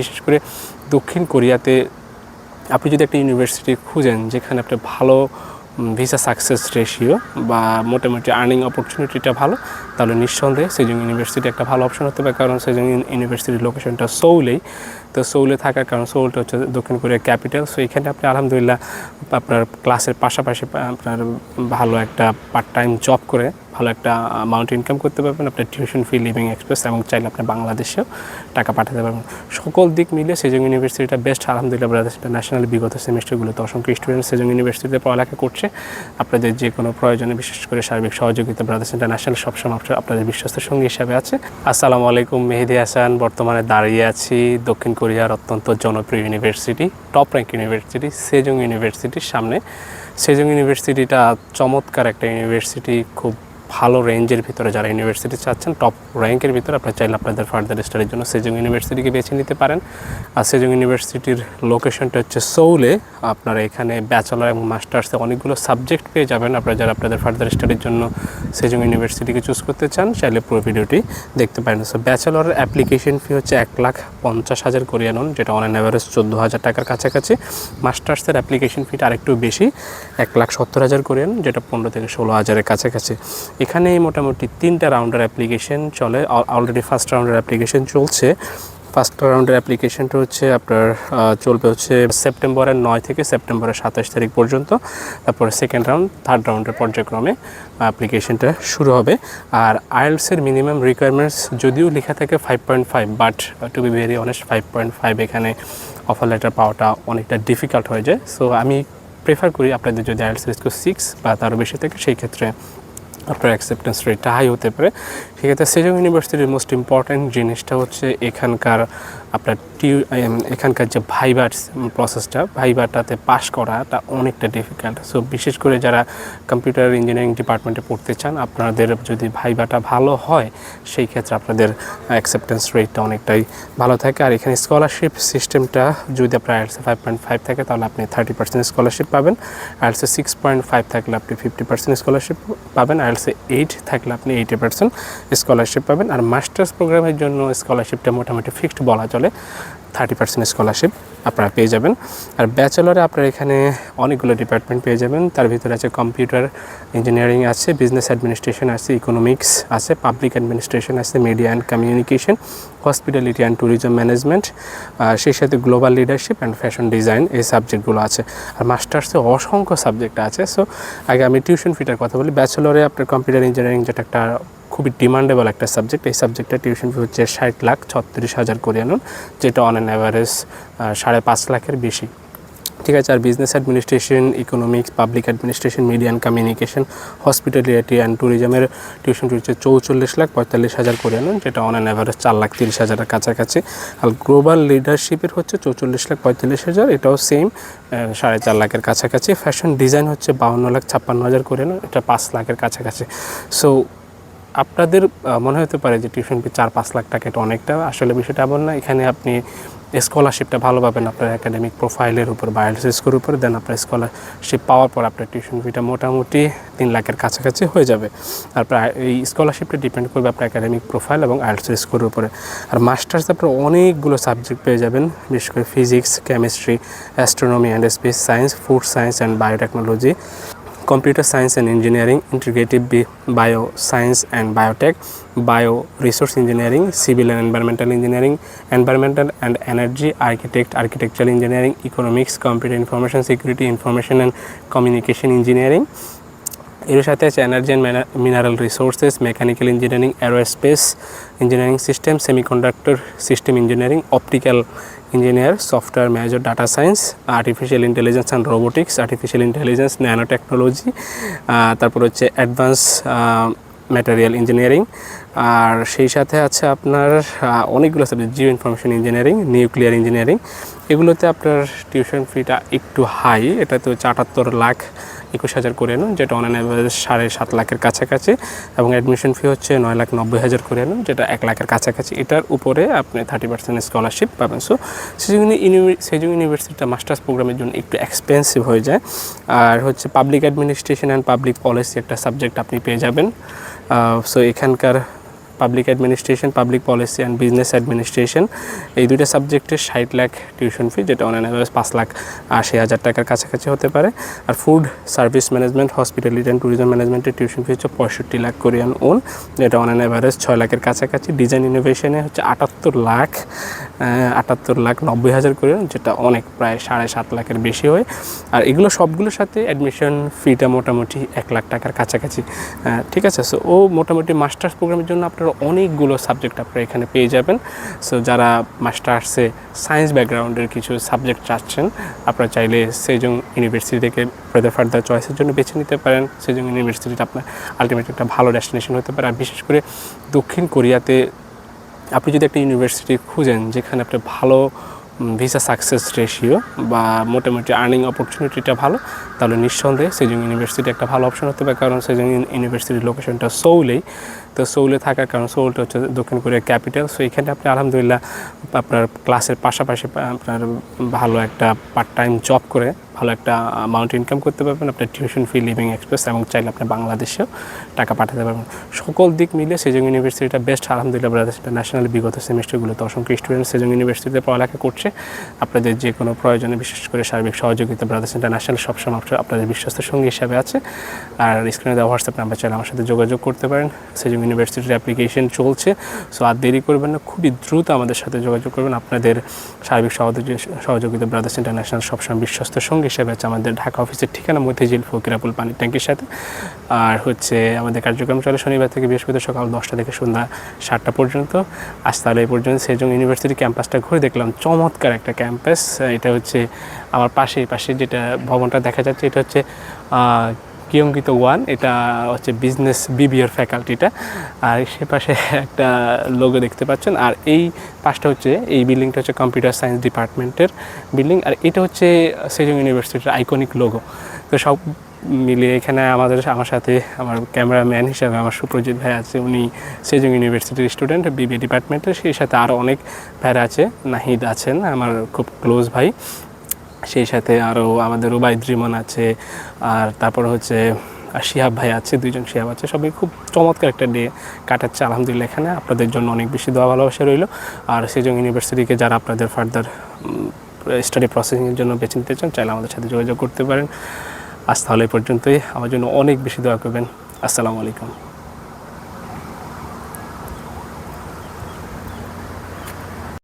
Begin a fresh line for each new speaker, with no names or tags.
বিশেষ করে দক্ষিণ কোরিয়াতে আপনি যদি একটা ইউনিভার্সিটি খুঁজেন যেখানে আপনার ভালো ভিসা সাকসেস রেশিও বা মোটামুটি আর্নিং অপরচুনিটিটা ভালো তাহলে নিঃসন্দেহে সেজিং ইউনিভার্সিটি একটা ভালো অপশন হতে পারে কারণ সেজং ইউনিভার্সিটির লোকেশনটা সৌলেই তো সৌলে থাকার কারণ সৌলটা হচ্ছে দক্ষিণ কোরিয়ার ক্যাপিটাল সো এখানে আপনি আলহামদুলিল্লাহ আপনার ক্লাসের পাশাপাশি আপনার ভালো একটা পার্ট টাইম জব করে ভালো একটা অ্যামাউন্ট ইনকাম করতে পারবেন আপনার টিউশন ফি লিভিং এক্সপ্রেস এবং চাইলে আপনি বাংলাদেশেও টাকা পাঠাতে পারবেন সকল দিক মিলে সেজং ইউনিভার্সিটিটা বেস্ট আলহামদুলিল্লাহ ব্রাদার্স ইন্টারন্যাশনাল বিগত সেমিস্টারগুলোতে অসংখ্য স্টুডেন্ট সেজং ইউনিভার্সিটিতে পড়ালেখা করছে আপনাদের যে কোনো প্রয়োজনে বিশেষ করে সার্বিক সহযোগিতা ব্রাদার্স ইন্টারন্যাশনাল সবসময় আপনাদের বিশ্বস্ত সঙ্গী হিসাবে আছে আসসালামু আলাইকুম মেহেদি হাসান বর্তমানে দাঁড়িয়ে আছি দক্ষিণ কোরিয়ার অত্যন্ত জনপ্রিয় university top rank university Sejong ইউনিভার্সিটির সামনে সেজং ইউনিভার্সিটিটা চমৎকার একটা ইউনিভার্সিটি খুব ভালো রেঞ্জের ভিতরে যারা ইউনিভার্সিটি চাচ্ছেন টপ র্যাঙ্কের ভিতরে আপনারা চাইলে আপনাদের ফার্দার স্টাডির জন্য সেজং ইউনিভার্সিটিকে বেছে নিতে পারেন আর সেজং ইউনিভার্সিটির লোকেশনটা হচ্ছে সৌলে আপনারা এখানে ব্যাচেলার এবং মাস্টার্সে অনেকগুলো সাবজেক্ট পেয়ে যাবেন আপনারা যারা আপনাদের ফার্দার স্টাডির জন্য সেজং ইউনিভার্সিটিকে চুজ করতে চান চাইলে পুরো ভিডিওটি দেখতে পারেন সো ব্যাচেলরের অ্যাপ্লিকেশন ফি হচ্ছে এক লাখ পঞ্চাশ হাজার নন যেটা অনলাইন অ্যাভারেজ চোদ্দো হাজার টাকার কাছাকাছি মাস্টার্সের অ্যাপ্লিকেশন ফিটা আরেকটু বেশি এক লাখ সত্তর হাজার কোরিয়ান যেটা পনেরো থেকে ষোলো হাজারের কাছাকাছি এখানে মোটামুটি তিনটা রাউন্ডের অ্যাপ্লিকেশন চলে অলরেডি ফার্স্ট রাউন্ডের অ্যাপ্লিকেশন চলছে ফার্স্ট রাউন্ডের অ্যাপ্লিকেশনটা হচ্ছে আপনার চলবে হচ্ছে সেপ্টেম্বরের নয় থেকে সেপ্টেম্বরের সাতাশ তারিখ পর্যন্ত তারপরে সেকেন্ড রাউন্ড থার্ড রাউন্ডের পর্যায়ক্রমে অ্যাপ্লিকেশনটা শুরু হবে আর আইএলসের মিনিমাম রিকোয়ারমেন্টস যদিও লেখা থাকে five point five but to be very honest five point five এখানে অফার লেটার পাওয়াটা অনেকটা ডিফিকাল্ট হয়ে যায় সো আমি প্রেফার করি আপনাদের যদি আইএলসের স্কোর সিক্স বা তারও বেশি থাকে সেই ক্ষেত্রে আপনার অ্যাকসেপ্টেন্স রেটটা হাই হতে পারে সেক্ষেত্রে সেজন ইউনিভার্সিটির মোস্ট ইম্পর্ট্যান্ট জিনিসটা হচ্ছে এখানকার আপনার টিউ এখানকার যে ভাইবার প্রসেসটা ভাইবারটাতে পাস করাটা অনেকটা ডিফিকাল্ট সো বিশেষ করে যারা কম্পিউটার ইঞ্জিনিয়ারিং ডিপার্টমেন্টে পড়তে চান আপনাদের যদি ভাইবাটা ভালো হয় সেই ক্ষেত্রে আপনাদের অ্যাকসেপ্টেন্স রেটটা অনেকটাই ভালো থাকে আর এখানে স্কলারশিপ সিস্টেমটা যদি আপনার আয়ারসে ফাইভ পয়েন্ট ফাইভ থাকে তাহলে আপনি থার্টি পার্সেন্ট স্কলারশিপ পাবেন আয়ারসে সিক্স পয়েন্ট ফাইভ থাকলে আপনি ফিফটি পার্সেন্ট স্কলারশিপ পাবেন আয়ার্স অনার্সে এইট থাকলে আপনি এইটি পার্সেন্ট স্কলারশিপ পাবেন আর মাস্টার্স প্রোগ্রামের জন্য স্কলারশিপটা মোটামুটি ফিক্সড বলা চলে থার্টি পার্সেন্ট স্কলারশিপ আপনারা পেয়ে যাবেন আর ব্যাচেলরে আপনারা এখানে অনেকগুলো ডিপার্টমেন্ট পেয়ে যাবেন তার ভিতরে আছে কম্পিউটার ইঞ্জিনিয়ারিং আছে বিজনেস অ্যাডমিনিস্ট্রেশন আছে ইকোনমিক্স আছে পাবলিক অ্যাডমিনিস্ট্রেশন আছে media and communication hospitality and tourism management সেই সাথে global leadership and fashion design এই সাবজেক্টগুলো আছে আর মাস্টার্সে অসংখ্য সাবজেক্ট আছে সো আগে আমি টিউশন ফিটার কথা বলি ব্যাচেলরে আপনার কম্পিউটার ইঞ্জিনিয়ারিং যেটা একটা খুবই ডিমান্ডেবল একটা সাবজেক্ট এই সাবজেক্টটা টিউশন ফি হচ্ছে ষাট লাখ ছত্রিশ হাজার কোরিয়ান যেটা অন অ্যান অ্যাভারেজ সাড়ে পাঁচ লাখের বেশি ঠিক আছে আর business administration economics public administration media and communication hospitality and ট্যুরিজমের tuition fee হচ্ছে চৌচল্লিশ লাখ পঁয়তাল্লিশ হাজার আনুন যেটা অন অ্যান অ্যাভারেজ চার লাখ তিরিশ হাজারের কাছাকাছি আর গ্লোবাল লিডারশিপের হচ্ছে চৌচল্লিশ লাখ পঁয়তাল্লিশ হাজার এটাও সেম সাড়ে চার লাখের কাছাকাছি ফ্যাশন ডিজাইন হচ্ছে বাউন্ন লাখ ছাপ্পান্ন হাজার আনুন এটা পাঁচ লাখের কাছাকাছি সো আপনাদের মনে হতে পারে যে টিউশন ফি চার পাঁচ লাখ টাকা এটা অনেকটা আসলে বিষয়টা এমন না এখানে আপনি স্কলারশিপটা ভালো পাবেন আপনার একাডেমিক প্রোফাইলের উপর বা আইএলস স্কোর উপর দেন আপনার স্কলারশিপ পাওয়ার পর আপনার টিউশন ফিটা মোটামুটি তিন লাখের কাছাকাছি হয়ে যাবে আর এই স্কলারশিপটা ডিপেন্ড করবে আপনার একাডেমিক প্রোফাইল এবং আইএলস স্কোর উপরে আর মাস্টার্স আপনার অনেকগুলো সাবজেক্ট পেয়ে যাবেন বিশেষ করে physics chemistry astronomy and space science food science and biotechnology computer science and engineering, integrative bioscience and biotech, bioresource engineering, civil and environmental engineering, environmental and energy, architectural engineering, economics, computer information security, information and communication engineering, energy and mineral resources, mechanical engineering, aerospace engineering system, semiconductor system engineering, optical engineer software manager data science artificial intelligence and robotics artificial intelligence nanotechnology তারপর হচ্ছে advance material engineering আর সেই সাথে আছে আপনার অনেকগুলো subject geo information engineering nuclear engineering এগুলোতে আপনার tuition ফিটা একটু হাই এটা তো হচ্ছে আটাত্তর লাখ একুশ হাজার করে নেন যেটা অনলাইন অ্যাভারেজ সাড়ে সাত লাখের কাছাকাছি এবং অ্যাডমিশন ফি হচ্ছে নয় লাখ নব্বই হাজার করে নেন যেটা এক লাখের কাছাকাছি এটার উপরে আপনি থার্টি পার্সেন্ট স্কলারশিপ পাবেন সো সেজন্য সেজন্য ইউনিভার্সিটিটা মাস্টার্স প্রোগ্রামের জন্য একটু এক্সপেন্সিভ হয়ে যায় আর হচ্ছে public administration and public policy একটা সাবজেক্ট আপনি পেয়ে যাবেন সো এখানকার public administration public policy and business administration এই দুইটা সাবজেক্টে ষাট লাখ টিউশন ফি যেটা অনলাইন অ্যাভারেজ পাঁচ লাখ আশি হাজার টাকার কাছাকাছি হতে পারে আর food service management hospitality and tourism ম্যানেজমেন্টের টিউশন ফি হচ্ছে পঁয়ষট্টি লাখ কোরিয়ান ওন যেটা অনলাইন অ্যাভারেজ ছয় লাখের কাছাকাছি ডিজাইন ইনোভেশনে হচ্ছে আটাত্তর লাখ আটাত্তর লাখ নব্বই হাজার কোরিয়ান যেটা অনেক প্রায় সাড়ে সাত লাখের বেশি হয় আর এগুলো সবগুলোর সাথে অ্যাডমিশন ফিটা মোটামুটি এক লাখ টাকার কাছাকাছি ঠিক আছে সো ও মোটামুটি মাস্টার্স প্রোগ্রামের জন্য আপনার আরও অনেকগুলো সাবজেক্ট আপনারা এখানে পেয়ে যাবেন সো যারা মাস্টার্সে সায়েন্স ব্যাকগ্রাউন্ডের কিছু সাবজেক্ট চাচ্ছেন আপনারা চাইলে সেজং ইউনিভার্সিটি থেকে ফার্দার ফার্দার চয়েসের জন্য বেছে নিতে পারেন সেজং ইউনিভার্সিটিটা আপনার আলটিমেটলি একটা ভালো ডেস্টিনেশন হতে পারে আর বিশেষ করে দক্ষিণ কোরিয়াতে আপনি যদি একটা ইউনিভার্সিটি খুঁজেন যেখানে আপনার ভালো ভিসা সাকসেস রেশিও বা মোটামুটি আর্নিং অপরচুনিটিটা ভালো তাহলে নিঃসন্দেহে সেজং ইউনিভার্সিটি একটা ভালো অপশন হতে পারে কারণ সেজং ইউনিভার্সিটির লোকেশনটা সৌলেই তো সৌলে থাকার কারণ সৌলটা হচ্ছে দক্ষিণ কোরিয়ার ক্যাপিটাল সো এখানে আপনি আলহামদুলিল্লাহ আপনার ক্লাসের পাশাপাশি আপনার ভালো একটা পার্ট টাইম জব করে ভালো একটা অ্যামাউন্ট ইনকাম করতে পারবেন আপনার টিউশন ফি লিভিং এক্সপ্রেস এবং চাইলে আপনি বাংলাদেশেও টাকা পাঠাতে পারবেন সকল দিক মিলে সেজং ইউনিভার্সিটিটা বেস্ট আলহামদুলিল্লাহ ব্রাদার্স ন্যাশনাল বিগত সেমিস্টারগুলোতে অসংখ্য স্টুডেন্ট সেজং ইউনিভার্সিটিতে পড়ালেখা করছে আপনাদের যে কোনো প্রয়োজনে বিশেষ করে সার্বিক সহযোগিতা ব্রাদার্স ইন্টারন্যাশনাল সবসময় আপনাদের বিশ্বস্ত সঙ্গী হিসাবে আছে আর স্ক্রিনে দেওয়া হোয়াটসঅ্যাপ নাম্বার চাইলে আমার সাথে যোগাযোগ করতে পারেন সেজং ইউনিভার্সিটির অ্যাপ্লিকেশন চলছে সো আর দেরি করবেন না খুবই দ্রুত আমাদের সাথে যোগাযোগ করবেন আপনাদের সার্বিক সহযোগিতা ব্রাদার্স ইন্টারন্যাশনাল সবসময় বিশ্বস্ত সঙ্গী হিসাবে আছে আমাদের ঢাকা অফিসের ঠিকানা মতিঝিল ফকিরাপুল পানি ট্যাঙ্কির সাথে আর হচ্ছে আমাদের কার্যক্রম চলে শনিবার থেকে বৃহস্পতিবার সকাল দশটা থেকে সন্ধ্যা সাতটা পর্যন্ত আজ তাহলে এই পর্যন্ত সেজং ইউনিভার্সিটি ক্যাম্পাসটা ঘুরে দেখলাম চমৎকার একটা ক্যাম্পাস এটা হচ্ছে আমার পাশে পাশে যেটা ভবনটা দেখা যাচ্ছে এটা হচ্ছে কিয়ঙ্কিত ওয়ান এটা হচ্ছে বিজনেস বিবিআর ফ্যাকাল্টিটা আর সে পাশে একটা লোগো দেখতে পাচ্ছেন আর এই পাশটা হচ্ছে এই বিল্ডিংটা হচ্ছে কম্পিউটার সায়েন্স ডিপার্টমেন্টের বিল্ডিং আর এটা হচ্ছে সেজং ইউনিভার্সিটির আইকনিক লোগো তো সব মিলিয়ে এখানে আমাদের আমার সাথে আমার ক্যামেরাম্যান হিসাবে আমার সুপ্রজিৎ ভাই আছে উনি সেজং ইউনিভার্সিটির স্টুডেন্ট বিবিএ ডিপার্টমেন্টের সেই সাথে আরও অনেক ভাইরা আছে নাহিদ আছেন আমার খুব ক্লোজ ভাই সেই সাথে আরও আমাদের রুবাইদ রিমন আছে আর তারপর হচ্ছে শিহাব ভাই আছে দুইজন শিহাব আছে সবাই খুব চমৎকার একটা ডে কাটাচ্ছে আলহামদুলিল্লাহ এখানে আপনাদের জন্য অনেক বেশি দোয়া ভালোবাসা রইল আর সেজং ইউনিভার্সিটিকে যারা আপনাদের ফার্দার স্টাডি প্রসেসিংয়ের জন্য বেছে নিতে চান চাইলে আমাদের সাথে যোগাযোগ করতে পারেন আজ তাহলে পর্যন্তই আমার জন্য অনেক বেশি দোয়া করবেন আসসালামু আলাইকুম